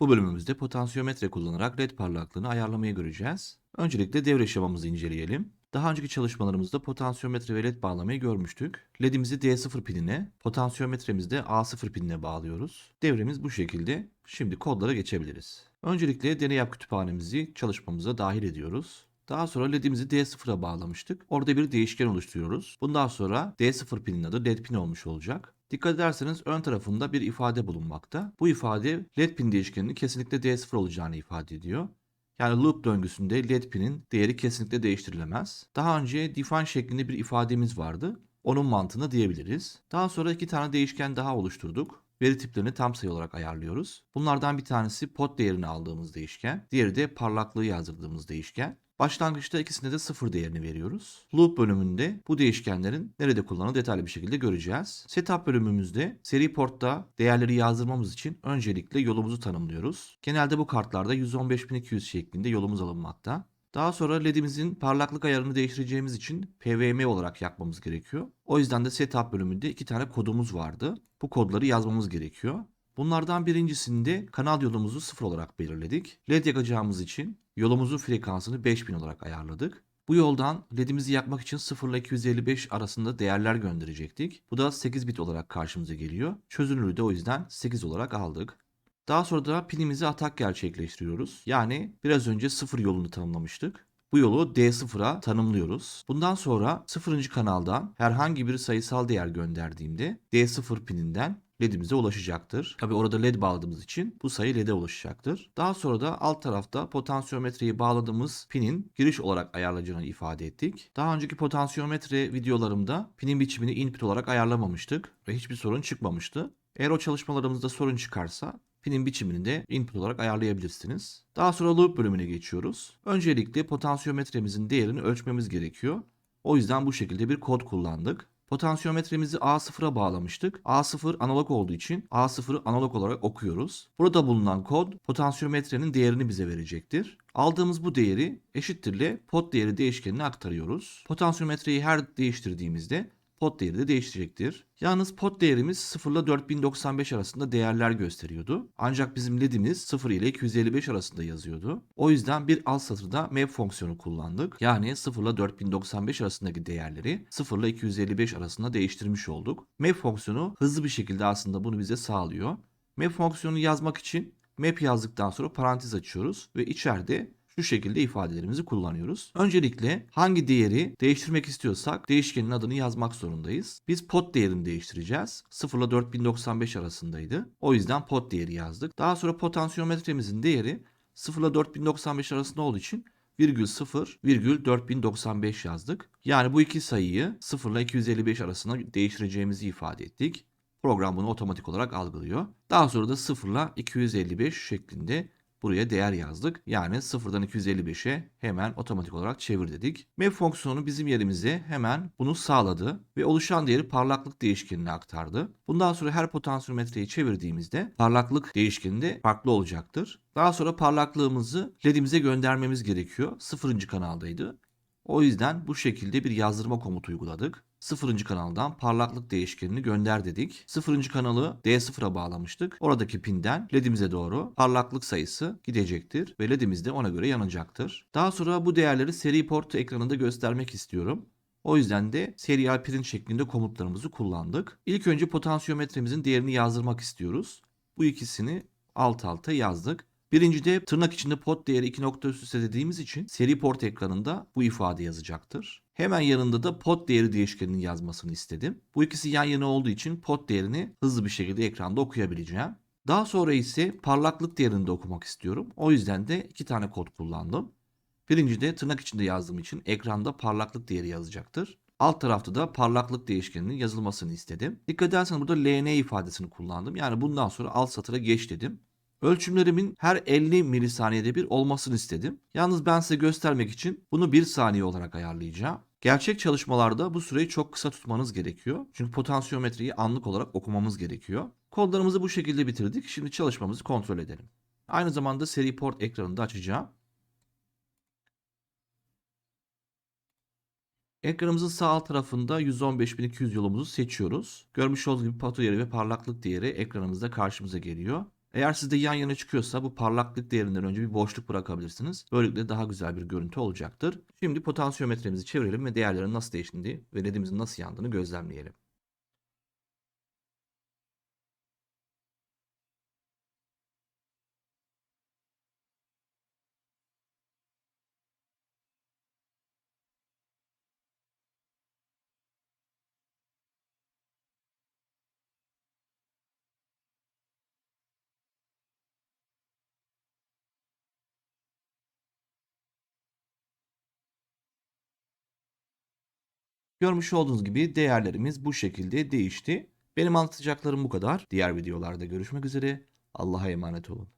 Bu bölümümüzde potansiyometre kullanarak led parlaklığını ayarlamayı göreceğiz. Öncelikle devre şemamızı inceleyelim. Daha önceki çalışmalarımızda potansiyometre ve led bağlamayı görmüştük. LED'imizi D0 pinine, potansiyometremizi de A0 pinine bağlıyoruz. Devremiz bu şekilde. Şimdi kodlara geçebiliriz. Öncelikle deney yap kütüphanemizi çalışmamıza dahil ediyoruz. Daha sonra LED'imizi D0'a bağlamıştık. Orada bir değişken oluşturuyoruz. Bundan sonra D0 pinin adı LED pin olmuş olacak. Dikkat ederseniz ön tarafında bir ifade bulunmakta. Bu ifade LED pin değişkeninin kesinlikle D0 olacağını ifade ediyor. Yani loop döngüsünde LED pinin değeri kesinlikle değiştirilemez. Daha önce define şeklinde bir ifademiz vardı. Onun mantığını diyebiliriz. Daha sonra iki tane değişken daha oluşturduk. Veri tiplerini tam sayı olarak ayarlıyoruz. Bunlardan bir tanesi pot değerini aldığımız değişken. Diğeri de parlaklığı yazdırdığımız değişken. Başlangıçta ikisine de sıfır değerini veriyoruz. Loop bölümünde bu değişkenlerin nerede kullanıldığını detaylı bir şekilde göreceğiz. Setup bölümümüzde seri portta değerleri yazdırmamız için öncelikle yolumuzu tanımlıyoruz. Genelde bu kartlarda 115200 şeklinde yolumuz alınmakta. Daha sonra LED'imizin parlaklık ayarını değiştireceğimiz için PWM olarak yakmamız gerekiyor. O yüzden de setup bölümünde iki tane kodumuz vardı. Bu kodları yazmamız gerekiyor. Bunlardan birincisinde kanal yolumuzu sıfır olarak belirledik. LED yakacağımız için yolumuzun frekansını 5000 olarak ayarladık. Bu yoldan LED'imizi yakmak için 0 ile 255 arasında değerler gönderecektik. Bu da 8 bit olarak karşımıza geliyor. Çözünürlüğü de o yüzden 8 olarak aldık. Daha sonra da pinimize atak gerçekleştiriyoruz. Yani biraz önce 0 yolunu tanımlamıştık. Bu yolu D0'a tanımlıyoruz. Bundan sonra 0. kanaldan herhangi bir sayısal değer gönderdiğimde D0 pininden LED'imize ulaşacaktır. Tabi orada LED bağladığımız için bu sayı LED'e ulaşacaktır. Daha sonra da alt tarafta potansiyometreyi bağladığımız pinin giriş olarak ayarlayacağını ifade ettik. Daha önceki potansiyometre videolarımda pinin biçimini input olarak ayarlamamıştık ve hiçbir sorun çıkmamıştı. Eğer o çalışmalarımızda sorun çıkarsa pinin biçimini de input olarak ayarlayabilirsiniz. Daha sonra loop bölümüne geçiyoruz. Öncelikle potansiyometremizin değerini ölçmemiz gerekiyor. O yüzden bu şekilde bir kod kullandık. Potansiyometremizi A0'a bağlamıştık. A0 analog olduğu için A0'ı analog olarak okuyoruz. Burada bulunan kod potansiyometrenin değerini bize verecektir. Aldığımız bu değeri eşittirle pot değeri değişkenine aktarıyoruz. Potansiyometreyi her değiştirdiğimizde pot değeri de değişecektir. Yalnız pot değerimiz 0 ile 4095 arasında değerler gösteriyordu. Ancak bizim LED'imiz 0 ile 255 arasında yazıyordu. O yüzden bir alt satırda map fonksiyonu kullandık. Yani 0 ile 4095 arasındaki değerleri 0 ile 255 arasında değiştirmiş olduk. Map fonksiyonu hızlı bir şekilde aslında bunu bize sağlıyor. Map fonksiyonunu yazmak için map yazdıktan sonra parantez açıyoruz ve içeride şu şekilde ifadelerimizi kullanıyoruz. Öncelikle hangi değeri değiştirmek istiyorsak değişkenin adını yazmak zorundayız. Biz pot değerini değiştireceğiz. 0 ile 4095 arasındaydı. O yüzden pot değeri yazdık. Daha sonra potansiyometremizin değeri 0 ile 4095 arasında olduğu için virgül 0 virgül 4095 yazdık. Yani bu iki sayıyı 0 ile 255 arasında değiştireceğimizi ifade ettik. Program bunu otomatik olarak algılıyor. Daha sonra da 0 ile 255 şeklinde buraya değer yazdık. Yani 0'dan 255'e hemen otomatik olarak çevir dedik. Map fonksiyonu bizim yerimize hemen bunu sağladı ve oluşan değeri parlaklık değişkenine aktardı. Bundan sonra her potansiyometreyi çevirdiğimizde parlaklık değişkeni de farklı olacaktır. Daha sonra parlaklığımızı LED'imize göndermemiz gerekiyor. 0. kanaldaydı. O yüzden bu şekilde bir yazdırma komutu uyguladık. 0. kanaldan parlaklık değişkenini gönder dedik. 0. kanalı D0'a bağlamıştık. Oradaki pinden LED'imize doğru parlaklık sayısı gidecektir ve LED'imiz de ona göre yanacaktır. Daha sonra bu değerleri seri port ekranında göstermek istiyorum. O yüzden de serial print şeklinde komutlarımızı kullandık. İlk önce potansiyometremizin değerini yazdırmak istiyoruz. Bu ikisini alt alta yazdık. Birincide tırnak içinde pot değeri 2 nokta üst dediğimiz için seri port ekranında bu ifade yazacaktır. Hemen yanında da pot değeri değişkeninin yazmasını istedim. Bu ikisi yan yana olduğu için pot değerini hızlı bir şekilde ekranda okuyabileceğim. Daha sonra ise parlaklık değerini de okumak istiyorum. O yüzden de iki tane kod kullandım. Birinci de tırnak içinde yazdığım için ekranda parlaklık değeri yazacaktır. Alt tarafta da parlaklık değişkeninin yazılmasını istedim. Dikkat ederseniz burada LN ifadesini kullandım. Yani bundan sonra alt satıra geç dedim. Ölçümlerimin her 50 milisaniyede bir olmasını istedim. Yalnız ben size göstermek için bunu 1 saniye olarak ayarlayacağım. Gerçek çalışmalarda bu süreyi çok kısa tutmanız gerekiyor. Çünkü potansiyometreyi anlık olarak okumamız gerekiyor. Kodlarımızı bu şekilde bitirdik. Şimdi çalışmamızı kontrol edelim. Aynı zamanda seri port ekranını da açacağım. Ekranımızın sağ alt tarafında 115.200 yolumuzu seçiyoruz. Görmüş olduğunuz gibi pato değeri ve parlaklık değeri ekranımızda karşımıza geliyor. Eğer sizde yan yana çıkıyorsa bu parlaklık değerinden önce bir boşluk bırakabilirsiniz. Böylelikle daha güzel bir görüntü olacaktır. Şimdi potansiyometremizi çevirelim ve değerlerin nasıl değiştiğini ve ledimizin nasıl yandığını gözlemleyelim. Görmüş olduğunuz gibi değerlerimiz bu şekilde değişti. Benim anlatacaklarım bu kadar. Diğer videolarda görüşmek üzere. Allah'a emanet olun.